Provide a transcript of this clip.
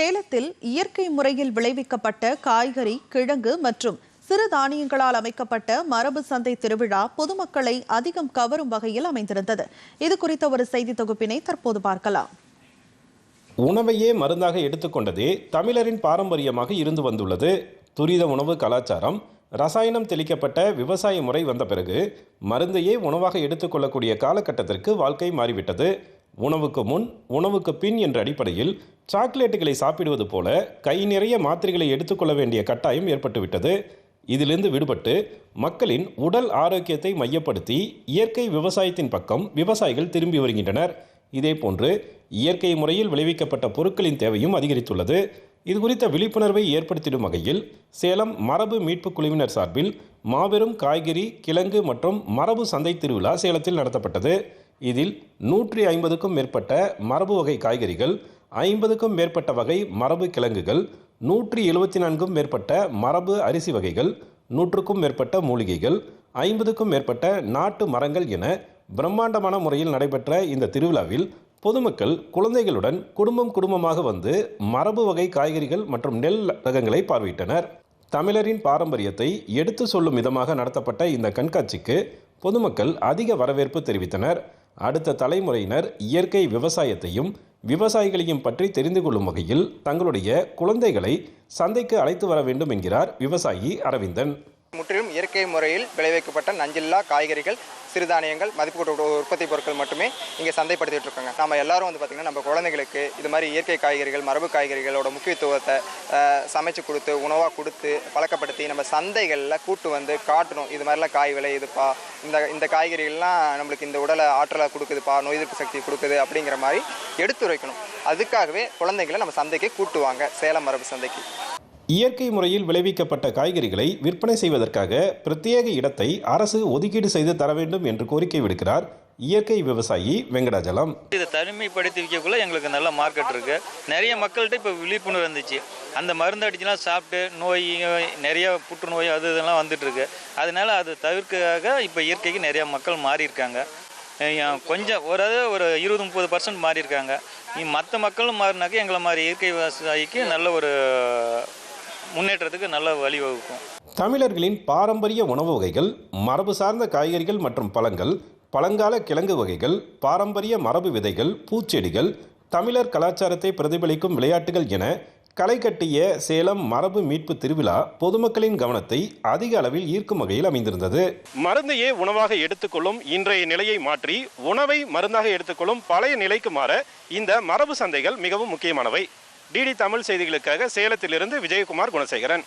சேலத்தில் இயற்கை முறையில் விளைவிக்கப்பட்ட காய்கறி கிழங்கு மற்றும் சிறு தானியங்களால் அமைக்கப்பட்ட மரபு சந்தை திருவிழா பொதுமக்களை அதிகம் கவரும் வகையில் அமைந்திருந்தது. இது குறித்த ஒரு செய்தி தொகுப்பினை தற்போது பார்க்கலாம். உணவையே மருந்தாக எடுத்துக்கொண்டதே தமிழரின் பாரம்பரியமாக இருந்து வந்துள்ளது. துரித உணவு கலாச்சாரம் ரசாயனம் தெளிக்கப்பட்ட விவசாய முறை வந்த பிறகு மருந்தையே உணவாக எடுத்துக்கொள்ளக்கூடிய காலகட்டத்திற்கு வாழ்க்கை மாறிவிட்டது. உணவுக்கு முன் உணவுக்கு பின் என்ற அடிப்படையில் சாக்லேட்டுகளை சாப்பிடுவது போல கை நிறைய மாத்திரைகளை எடுத்துக்கொள்ள வேண்டிய கட்டாயம் ஏற்பட்டுவிட்டது. இதிலிருந்து விடுபட்டு மக்களின் உடல் ஆரோக்கியத்தை மையப்படுத்தி இயற்கை விவசாயத்தின் பக்கம் விவசாயிகள் திரும்பி வருகின்றனர். இதேபோன்று இயற்கை முறையில் விளைவிக்கப்பட்ட பொருட்களின் தேவையும் அதிகரித்துள்ளது. இது குறித்த விழிப்புணர்வை ஏற்படுத்திடும் வகையில் சேலம் மரபு மீட்பு குழுவினர் சார்பில் மாபெரும் காய்கறி கிழங்கு மற்றும் மரபு சந்தை திருவிழா சேலத்தில் நடத்தப்பட்டது. இதில் நூற்றி ஐம்பதுக்கும் மேற்பட்ட மரபு வகை காய்கறிகள் ஐம்பதுக்கும் மேற்பட்ட வகை மரபு கிழங்குகள் நூற்றி எழுபத்தி நான்கும் மேற்பட்ட மரபு அரிசி வகைகள் நூற்றுக்கும் மேற்பட்ட மூலிகைகள் ஐம்பதுக்கும் மேற்பட்ட நாட்டு மரங்கள் என பிரம்மாண்டமான முறையில் நடைபெற்ற இந்த திருவிழாவில் பொதுமக்கள் குழந்தைகளுடன் குடும்பம் குடும்பமாக வந்து மரபு வகை காய்கறிகள் மற்றும் நெல் ரகங்களை பார்வையிட்டனர். தமிழரின் பாரம்பரியத்தை எடுத்து சொல்லும் விதமாக நடத்தப்பட்ட இந்த கண்காட்சிக்கு பொதுமக்கள் அதிக வரவேற்பு தெரிவித்தனர். அடுத்த தலைமுறையினர் இயற்கை விவசாயத்தையும் விவசாயிகளையும் பற்றி தெரிந்து கொள்ளும் வகையில் தங்களுடைய குழந்தைகளை சந்தைக்கு அழைத்து வர வேண்டும் என்கிறார் விவசாயி அரவிந்தன். முற்றிலும் இயற்கை முறையில் விளைவிக்கப்பட்ட நஞ்சில்லா காய்கறிகள் சிறுதானியங்கள் மதிப்பு கூட்ட உற்பத்தி பொருட்கள் மட்டுமே இங்கே சந்தைப்படுத்திட்டு இருக்காங்க நம்ம எல்லாரும் வந்து பார்த்திங்கன்னா நம்ம குழந்தைங்களுக்கு இது மாதிரி இயற்கை காய்கறிகள் மரபு காய்கறிகளோட முக்கியத்துவத்தை சமைச்சு கொடுத்து உணவாக கொடுத்து பழக்கப்படுத்தி நம்ம சந்தைகளில் கூட்டு வந்து காட்டணும். இது மாதிரிலாம் காய் விளையுதுப்பா இந்த இந்த காய்கறிகள்லாம் நம்மளுக்கு இந்த உடலை ஆற்றலை கொடுக்குதுப்பா நோய் எதிர்ப்பு சக்தி கொடுக்குது அப்படிங்கிற மாதிரி எடுத்துரைக்கணும். அதுக்காகவே குழந்தைங்களை நம்ம சந்தைக்கு கூட்டுவாங்க சேலம் மரபு சந்தைக்கு. இயற்கை முறையில் விளைவிக்கப்பட்ட காய்கறிகளை விற்பனை செய்வதற்காக பிரத்யேக இடத்தை அரசு ஒதுக்கீடு செய்து தர வேண்டும் என்று கோரிக்கை விடுக்கிறார் இயற்கை விவசாயி வெங்கடாஜலம். இதை தனிமைப்படுத்தி விற்கக்குள்ள எங்களுக்கு நல்ல மார்க்கெட் இருக்கு. நிறைய மக்கள்கிட்ட இப்போ விழிப்புணர்வு இருந்துச்சு அந்த மருந்து அடிச்சுலாம் சாப்பிட்டு நோய் நிறைய புற்றுநோய் அது இதெல்லாம் வந்துட்டு இருக்கு. அதனால அது தவிர்க்காக இப்போ இயற்கைக்கு நிறைய மக்கள் மாறி இருக்காங்க கொஞ்சம் ஒரு ஒரு இருபது முப்பது பர்சன்ட் மாறி இருக்காங்க மற்ற மக்களும் மாறினாக்க எங்களை மாதிரி இயற்கை விவசாயிக்கு நல்ல ஒரு முன்னேற்றத்துக்கு நல்ல வழிவகுக்கும். தமிழர்களின் பாரம்பரிய உணவு வகைகள் மரபு சார்ந்த காய்கறிகள் மற்றும் பழங்கள் பழங்கால கிழங்கு வகைகள் பாரம்பரிய மரபு விதைகள் பூச்செடிகள் தமிழர் கலாச்சாரத்தை பிரதிபலிக்கும் விளையாட்டுகள் என களை கட்டிய சேலம் மரபு மீட்பு திருவிழா பொதுமக்களின் கவனத்தை அதிக அளவில் ஈர்க்கும் வகையில் அமைந்திருந்தது. மருந்தையே உணவாக எடுத்துக்கொள்ளும் இன்றைய நிலையை மாற்றி உணவை மருந்தாக எடுத்துக்கொள்ளும் பழைய நிலைக்கு மாற இந்த மரபு சந்தைகள் மிகவும் முக்கியமானவை. டிடி தமிழ் செய்திகளுக்காக சேலத்திலிருந்து விஜயகுமார் குணசேகரன்.